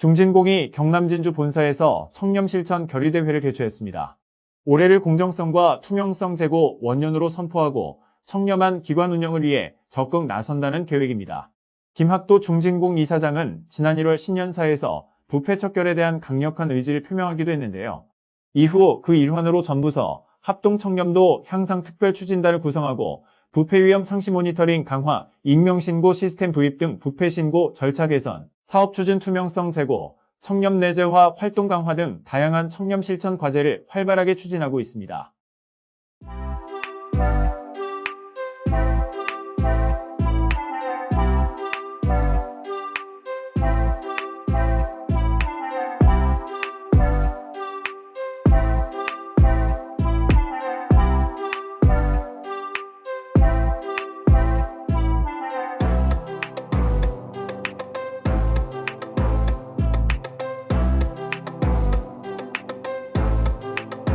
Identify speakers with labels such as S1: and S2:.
S1: 중진공이 경남 진주 본사에서 청렴 실천 결의대회를 개최했습니다. 올해를 공정성과 투명성 제고 원년으로 선포하고 청렴한 기관 운영을 위해 적극 나선다는 계획입니다. 김학도 중진공 이사장은 지난 1월 신년사에서 부패 척결에 대한 강력한 의지를 표명하기도 했는데요. 이후 그 일환으로 전부서 합동청렴도 향상 특별추진단을 구성하고 부패 위험 상시 모니터링 강화, 익명신고 시스템 도입 등 부패 신고 절차 개선, 사업 추진 투명성 제고, 청렴 내재화 활동 강화 등 다양한 청렴 실천 과제를 활발하게 추진하고 있습니다.